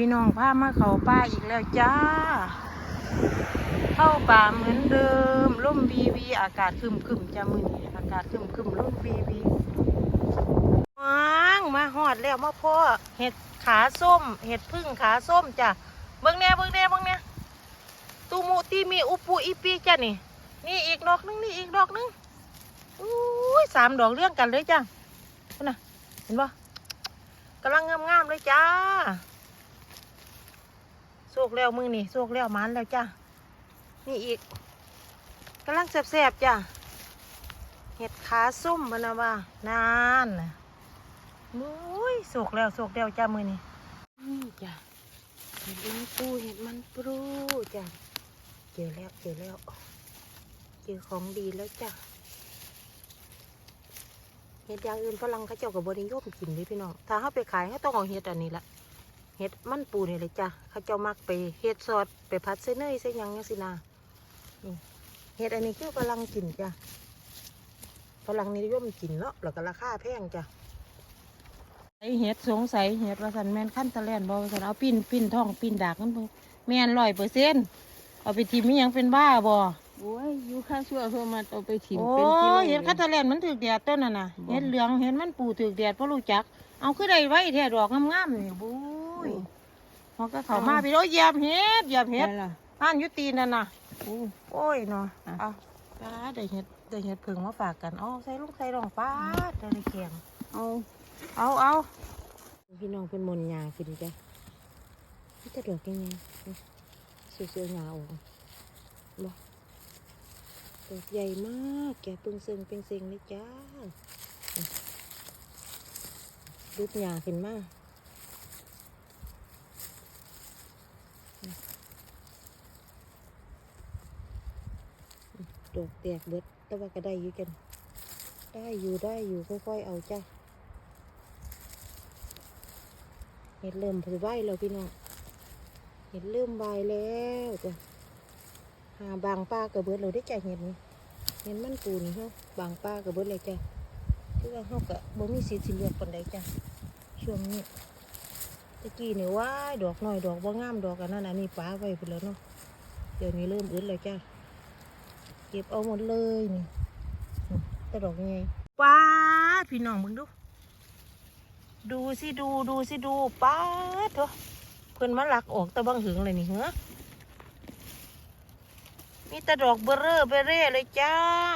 พี่น้องพามาเขาป่าอีกแล้วจ้า เข้าป่าเหมือนเดิมร่มวีวีอากาศคึมคึมจ้ามือนี้อากาศคึมคึมร่มวีวีว้างมาหอดแล้วมาพ่อเห็ดขาส้ม เห็ดพึ่งขาส้มจ้ะเบิ่งแน่เบิ่งแน่เบิ่งแน่ตูมูตีมีอุปูอีปีจ้ะนี่ นี่อีกดอกนึงนี่อีกดอกนึงอุ้ยสามดอกเรียงกันเลยจ้ะน่ะเห็นปะกำลังงามๆเลยจ้า กแล้วมือนี่โศกแล้วมันแล้วจ้านี่อีกกำลังแสบๆจ้ะเห็ดขาซุ่มมันนะว่านานนะมุ้ยโศกแล้วโศกแล้วจ้ามือนี่นี่จ้ะเห็ดมันปูเห็ดมันปรูจ้ะเจอแล้วเจอแล้วเจอของดีแล้วจ้ะเห็ดอย่างอื่นฝรั่งเขาเจ้ากับบริยมกินเลยพี่น้อง ถ้าเขาไปขายเขาต้องเอาเห็ดอันนี้ละ เห็ดมันปูนี่เลยจ้ะเขาเจ้ามักไปเห็ดซอสไปผัดเส้นเนยเส้นหยังยังสินานี่เห็ดอันนี้คือฝรั่งกินจ้ะฝรั่งนิยมกินเนาะแล้วก็ราคาแพงจ้ะไอเห็ดสงสัยเห็ดว่าสันแมนขั้นตะแลนบอว่าสันเอาปิ้นปิ้นท้องปิ้นดากนั่นเพิ่งแมนร้อยเปอร์เซ็นต์เอาไปทิมมีหยังเป็นบ้าบ่โอ้ยอยู่ข้างชั่วเพื่อมาเอาไปถิ่มโอ้เป็นกิโลเห็นคัตเตอร์แลนด์มันถือแดดต้นน่ะนะบ่เห็นเหลืองเห็นมันปูถือแดดเพราะรู้จัก เอาขึ้นได้ไว้แท้ดอกงามๆนี่บุ้ ยมันก็เข้ามาพี่โอ้ยเหยียบเห็ดเหยียบเห็ดได้ล่ะอ่านอยุตีนนั่นน่ะโอ้โอ้ยเนาะอะเอาปลาได้เห็ดได้เห็ดผึ่งมาฝากกันเอาใส่ลูกใส่รองป้าดได้เลยแข็งเอาเอาเอาพี่น้องเป็นมนต์ยากินจ้ะนี่จะดอกยังไงเสียวๆยาออกบ่ดอกใหญ่มากแกปึงเซิงเป็นเซิงเลยจ้ารูปยาขึ้นมา ดอกแตกเบิด แต่ว่าก็ได้อยู่กัน ได้อยู่ได้อยู่ค่อยๆเอาจ้ะเห็ดเริ่มผือใบแล้วพี่น้องเห็ดเริ่มใบแล้วจ้ะหาบางป้ากระเบิดเราได้จ้ะเห็ดนี่เห็ดมันปูนี่เฮาบางป้ากระเบิดเลยจ้ะคือว่าเฮากะบ่มีสิทธิ์สิเลือกปานใดจ้ะช่วงนี้ตะกี้นี่ว้ายดอกน้อยดอกบ่งามดอกอันนั้นอันนี้ป้าไว้ไปแล้วเนาะเดี๋ยวนี้เริ่มอึดเลยจ้ะ เก็บเอาหมดเลยนี่ต่ดอกยังไงป้าดพี่น้องมึงดู ดูสิดูดูสิดูป้าดเถอะเพื่อนมาหลักออกตะบังหึงเลยนี่เหรอมีต่ดอกเบอร์เร่อเบอร์เร่เลยจ้า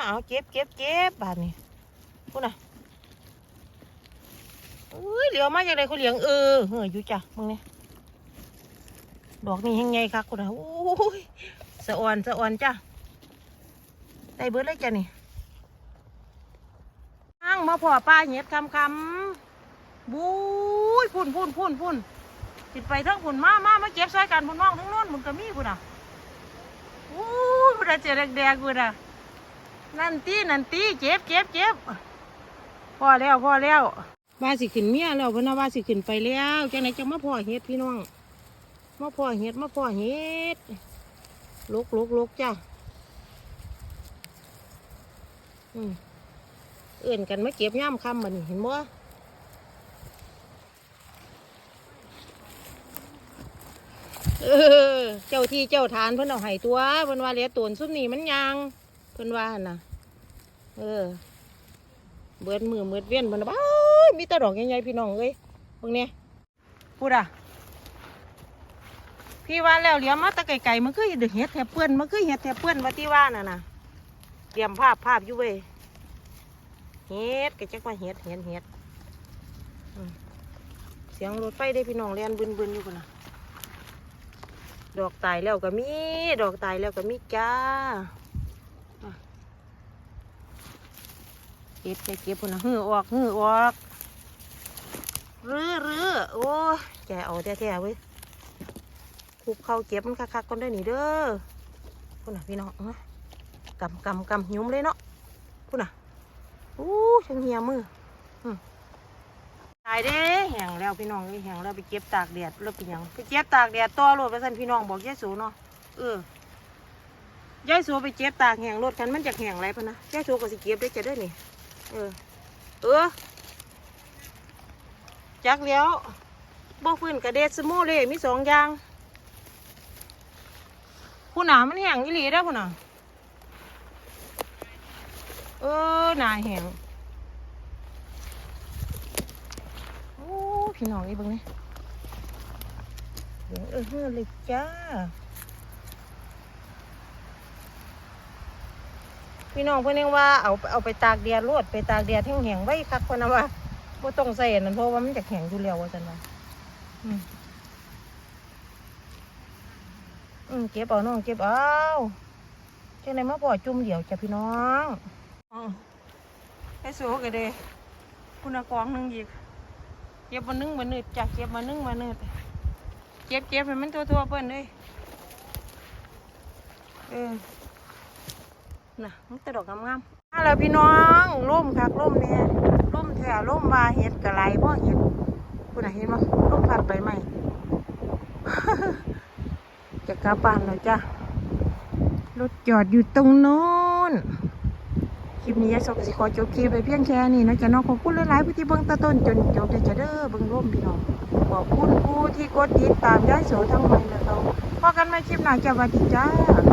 เอาเก็บเก็บเก็บบาทนี่พูดน่ะอุ้ยเหลียวมาจากไหนเขาเหลียงเออเฮ้ยอยู่จ้ะมึงเนี่ยดอกนี่ยังไงครับคุณน่ะโอ้ยสะอ่อนสะอ่อนจ้ะ ได้เบิร์ดเลยจ้ะนี่อ้างมาพอป้าเห็ดคำคำบุ้ยพุ่นพุ่นพุ่นพุ่นติดไปทั้งพุ่นมามามาเก็บซอยกันพุ่นน้องทั้งโน้นพุ่นก็มีพุ่นอะอู้ยพุ่นอะเจแดงๆพุ่นอะนั่นตีนั่นตีเจ็บเจ็บเจ็บพอแล้วพอแล้วว่าสิขึ้นเมียแล้วเพิ่นนะว่าสิขึ้นไปแล้วจังไหนจังมาพ่อเฮ็ดพี่น้องมาพ่อเฮ็ดมาพ่อเฮ็ดลุกลุกลุกจ้ะ เอื่นกันมาเก็บย่ามคำมันเห็นบ่เออ เจ้าที่เจ้าทานเพิ่นเอาให้ตัวเพิ่นว่าเหลียตนซุ่มนี่มันยางเพิ่นว่าน่ะ เออ เบิดมือเบิดเวียนเพิ่นว่าอ้ามีแต่ดอกใหญ่ๆพี่น้องเอ้ยเบิ่งเนี่ยพูดอะพี่ว่าแล้วเหลียมาตะไกลๆมันคือเห็ดแถบเปื้อนมันคือเห็ดแถบเปื้อนว่าที่ว่าน่ะน่ะ เตรียมภาพภาพอยู่เว้ยเห็ดก็จักว่าเห็ดเห็ดเห็ดเสียงรถไฟได้พี่น้องเรียนบึนๆอยู่กันนะดอกตายแล้วก็มี ดอกตายแล้วก็มีจ้าเก็บจะเก็บพุ่นนะหื้อออกหื้อออกรื้อรื้อโอ้ยแกเอาแท้ๆเว้ยคุบเข้าเก็บมันคักๆก่อนเด้อนี่เด้อพุ่นนะพี่น้องเอ้ย กำกำกำยุ่มเลยเนาะพุ่นน่ะอู้ช่างเหียมืออตายเด้แห้งแล้วพี่น้องแห้งแล้วไปเก็บตากแดดแล้วไปยังไปเก็บตากแดดต่อรถไปสั่นพี่น้องบอกยายสูเนาะเออยายสูไปเก็บตากแห้งรถคันมันจากแห้งไรพะนะยายสูก็สิเก็บได้จะได้นี่เออเออจักแล้วบ่ฟื้นกระเด็ดสมูเลยมีสองอย่างผู้หนามันแห้งอีหลีได้ผู้หนา เออหนาแห้งโอ้พี่น้องอีเบิ่งนี่เดี๋ยวเออเฮือเลยจ้า พี่น้องเพิ่นยังว่าเอาเอาไปตากแดดรวดไปตากแดดแห้งๆไว้คักเพิ่นนะว่าบ่ต้องใส่อันนั้นเพราะว่ามันจะแข็งอยู่แล้วว่าซั่นว่าอืมอืมเก็บเอาน้องเก็บเอาจังไดมาพอจุ่มเดียวจ้ะพี่น้องอ๋อ ไอ้สูก็เด้คุณกองหนึงอีกเก็บมานึ่งมานืดจ้ะเก็บมานึ่งมานืดเก็บเก็บให้มันทั่วๆเพิ่นเลยเออน่ะมันแต่ดอกงามๆมาแล้วพี่น้องร่มคักร่มเนี่ยร่มแถวร่มมาเห็ดกะไรบ่เห็ดคุณเห็นมั้ร่มพัดไปไหมจะกลับบ้านแล้วจ้ะรถจอดอยู่ตรงโน้น คลิปนี้ยายสกสิขอจบคลิปไปเพียงแค่นี้นะจ๊ะน้องขอบคุณหลายๆผู้ที่เบิ่งตะต้นจนจบจะจะเด้อเบิ่งร่วมพี่น้องขอบคุณผู้ที่กดติดตามยายโสทั้งวันแล้วเราพอกันมาคลิปหน้าจะวัสดีจ้า